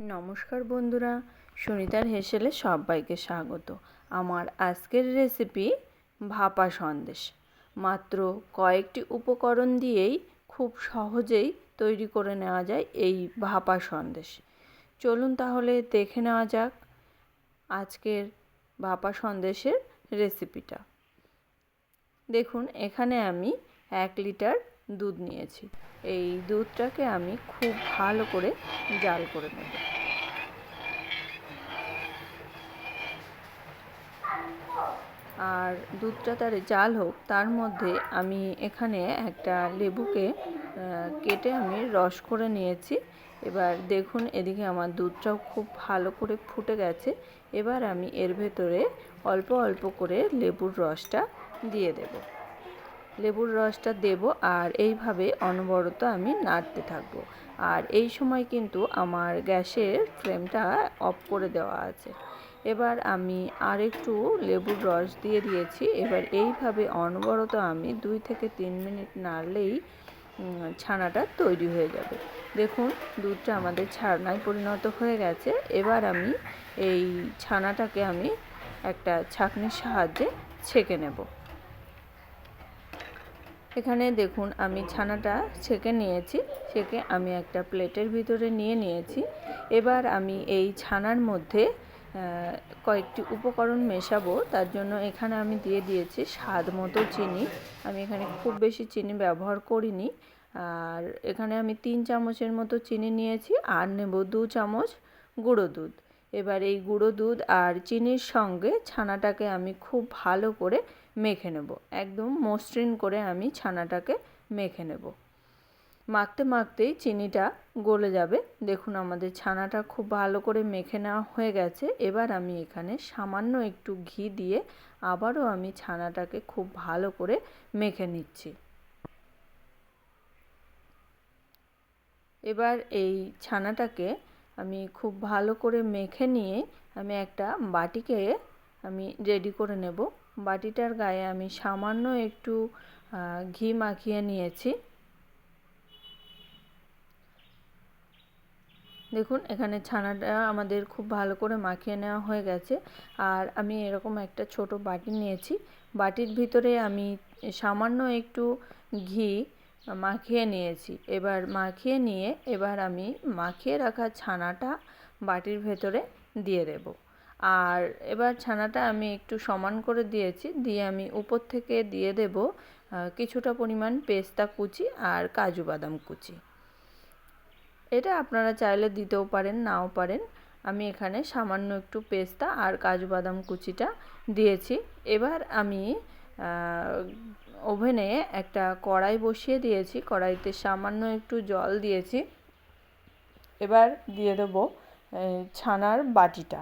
নমস্কার বন্ধুরা, সুনিতার হেসেলে সবাইকে স্বাগত। আমার আজকের রেসিপি ভাপা সন্দেশ। মাত্র কয়েকটি উপকরণ দিয়েই খুব সহজেই তৈরি করে নেওয়া যায় এই ভাপা সন্দেশ। চলুন তাহলে দেখে নেওয়া যাক আজকের ভাপা সন্দেশের রেসিপিটা দেখুন, এখানে আমি এক লিটার দুধ নিয়েছি। এই দুধটাকে আমি খুব ভালো করে জাল করে নেব। আর দুধটা তার জাল হোক, তার মধ্যে আমি এখানে একটা লেবুকে কেটে আমি রস করে নিয়েছি। এবার দেখুন এদিকে আমার দুধটাও খুব ভালো করে ফুটে গেছে। এবার আমি এর ভেতরে অল্প অল্প করে লেবুর রসটা দিয়ে দেব। লেবুর রসটা দেব আর এইভাবে অনবরত আমি নাড়তে থাকব। আর এই সময় কিন্তু আমার গ্যাসের ফ্লেমটা অফ করে দেওয়া আছে। এবার আমি আর একটু লেবুর রস দিয়ে দিয়েছি। এবার এইভাবে অনবরত আমি দুই থেকে তিন মিনিট নাড়লেই ছানাটা তৈরি হয়ে যাবে। দেখুন, দুধটা আমাদের ছানায় পরিণত হয়ে গেছে। এবার আমি এই ছানাটাকে আমি একটা ছাঁকনির সাহায্যে ছেঁকে নেব। এখানে দেখুন, আমি ছানাটা ছেঁকে নিয়েছি। ছেঁকে আমি একটা প্লেটের ভিতরে নিয়ে নিয়েছি। এবার আমি এই ছানার মধ্যে কয়েকটি উপকরণ মেশাবো। তার জন্য এখানে আমি দিয়ে দিয়েছি স্বাদ মতো চিনি। আমি এখানে খুব বেশি চিনি ব্যবহার করিনি। আর এখানে আমি তিন চামচের মতো চিনি নিয়েছি। আর নেব দু চামচ গুঁড়ো দুধ। এবার এই গুঁড়ো দুধ আর চিনির সঙ্গে ছানাটাকে আমি খুব ভালো করে মেখে নেব। একদম মসৃণ করে আমি ছানাটাকে মেখে নেব। মাখতে মাখতেই চিনিটা গলে যাবে। দেখুন আমাদের ছানাটা খুব ভালো করে মেখে নেওয়া হয়ে গেছে। এবার আমি এখানে সামান্য একটু ঘি দিয়ে আবারও আমি ছানাটাকে খুব ভালো করে মেখে নিচ্ছি। এবার এই ছানাটাকে আমি খুব ভালো করে মেখে নিয়ে আমি একটা বাটিকে আমি রেডি করে নেব। বাটিটার গায়ে আমি সামান্য একটু ঘি মাখিয়ে নিয়েছি। দেখুন, এখানে ছানাটা আমাদের খুব ভালো করে মাখিয়ে নেওয়া হয়ে গেছে। আর আমি এরকম একটা ছোট বাটি নিয়েছি। বাটির ভিতরে আমি সামান্য একটু ঘি মাখিয়ে নিয়েছি। এবার মাখিয়ে নিয়ে এবার আমি মাখিয়ে রাখা ছানাটা বাটির ভেতরে দিয়ে দেব। আর এবার ছানাটা আমি একটু সমান করে দিয়েছি। দিয়ে আমি উপর থেকে দিয়ে দেব কিছুটা পরিমাণ পেস্তা কুচি আর কাজু বাদাম কুচি। এটা আপনারা চাইলে দিতেও পারেন, নাও পারেন। আমি এখানে সামান্য একটু পেস্তা আর কাজু বাদাম কুচিটা দিয়েছি। এবার আমি ওভেনে একটা কড়াই বসিয়ে দিয়েছি। কড়াইতে সামান্য একটু জল দিয়েছি। এবার দিয়ে দেবো ছানার বাটিটা।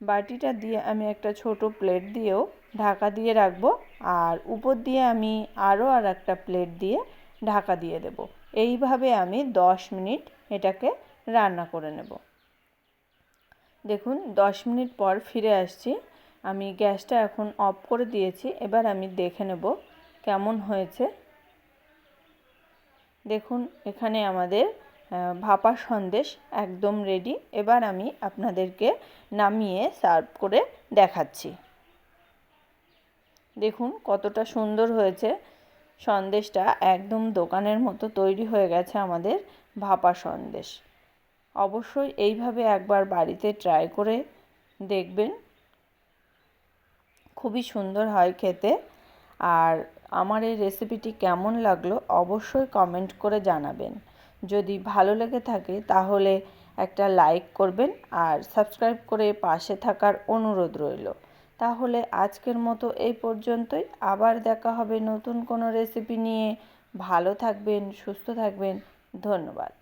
বাটিটা দিয়ে আমি একটা ছোট প্লেট দিয়েও ঢাকা দিয়ে রাখব আর উপর দিয়ে আমি আরও আর একটা প্লেট দিয়ে ঢাকা দিয়ে দেব। এইভাবে আমি দশ মিনিট এটাকে রান্না করে নেব। দেখুন, দশ মিনিট পর ফিরে আসছি। আমি গ্যাসটা এখন অফ করে দিয়েছি, এবার আমি দেখে নেব কেমন হয়েছে। দেখুন, এখানে আমাদের ভাপা সন্দেশ একদম রেডি এবার আমি আপনাদেরকে নামিয়ে সার্ভ করে দেখাচ্ছি। দেখুন, কতটা সুন্দর হয়েছে। সন্দেশটা একদম দোকানের মতো তৈরি হয়ে গেছে আমাদের ভাপা সন্দেশ। অবশ্যই এইভাবে একবার বাড়িতে ট্রাই করে দেখবেন। খুবই সুন্দর হয় খেতে। আর আমার এই রেসিপিটি কেমন লাগল অবশ্যই কমেন্ট করে জানাবেন। যদি ভালো লেগে থাকে তাহলে একটা লাইক করবেন আর সাবস্ক্রাইব করে পাশে থাকার অনুরোধ রইল। তাহলে আজকের মতো এই পর্যন্তই। আবার দেখা হবে নতুন কোনো রেসিপি নিয়ে। ভালো থাকবেন, সুস্থ থাকবেন। ধন্যবাদ।